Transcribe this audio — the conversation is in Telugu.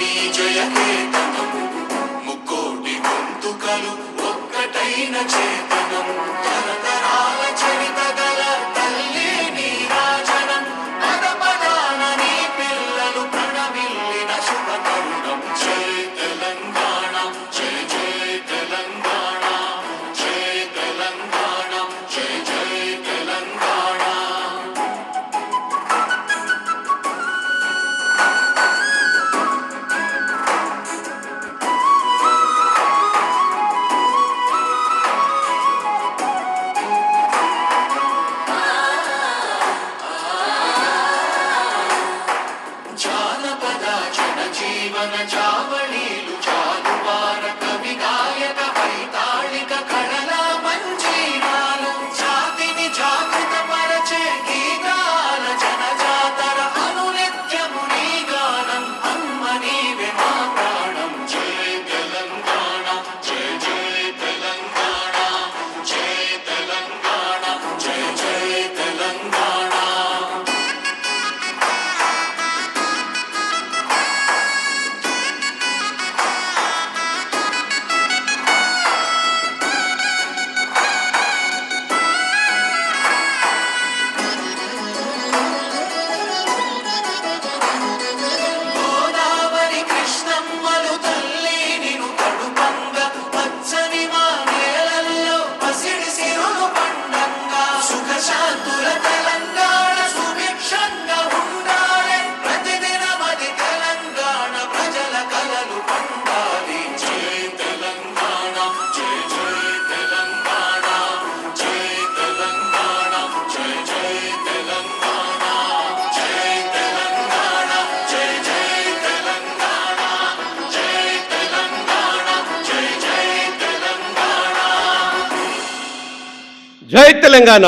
నీ జయకేతనం ముక్కోటి గొంతుకలు ఒక్కటైన చేతనం. జై తెలంగాణ.